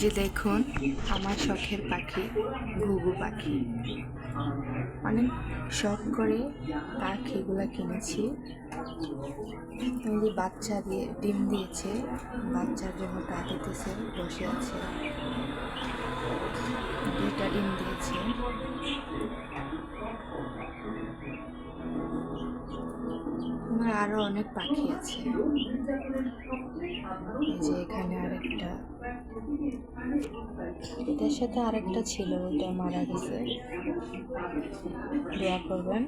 যে দেখুন, আমার শখের পাখি, ঘুঘু পাখি। অনেক শখ করে পাখিগুলো কিনেছি। যে বাচ্চা দিয়ে ডিম দিয়েছে, বাচ্চার জন্য তা দিতেছে, বসে আছে। দুইটা ডিম দিয়েছে। আমার আরও অনেক পাখি আছে। যে এখানে আরেকটা এটার সাথে আরেকটা ছিল ওটা মারা গেছে। দোয়া করবেন।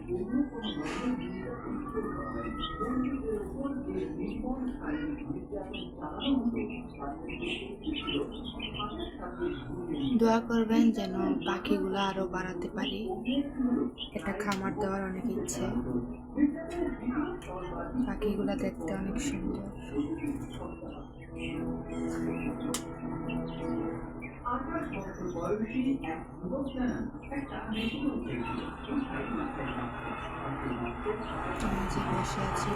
দোয়া করবেন যেন পাখিগুলো আরও বাড়াতে পারি। এটা খামার দেওয়ার অনেক ইচ্ছে। পাখিগুলো দেখতে অনেক সুন্দর। আমি যে বসে আছি।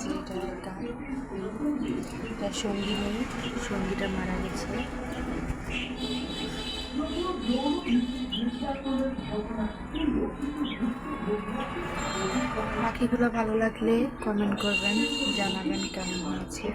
যে এটা একটা তার সঙ্গী নেই, সঙ্গীটা মারা গেছে। পাখিগুলো ভালো লাগলে কমেন্ট করবেন, জানাবেন কেমন হয়েছে।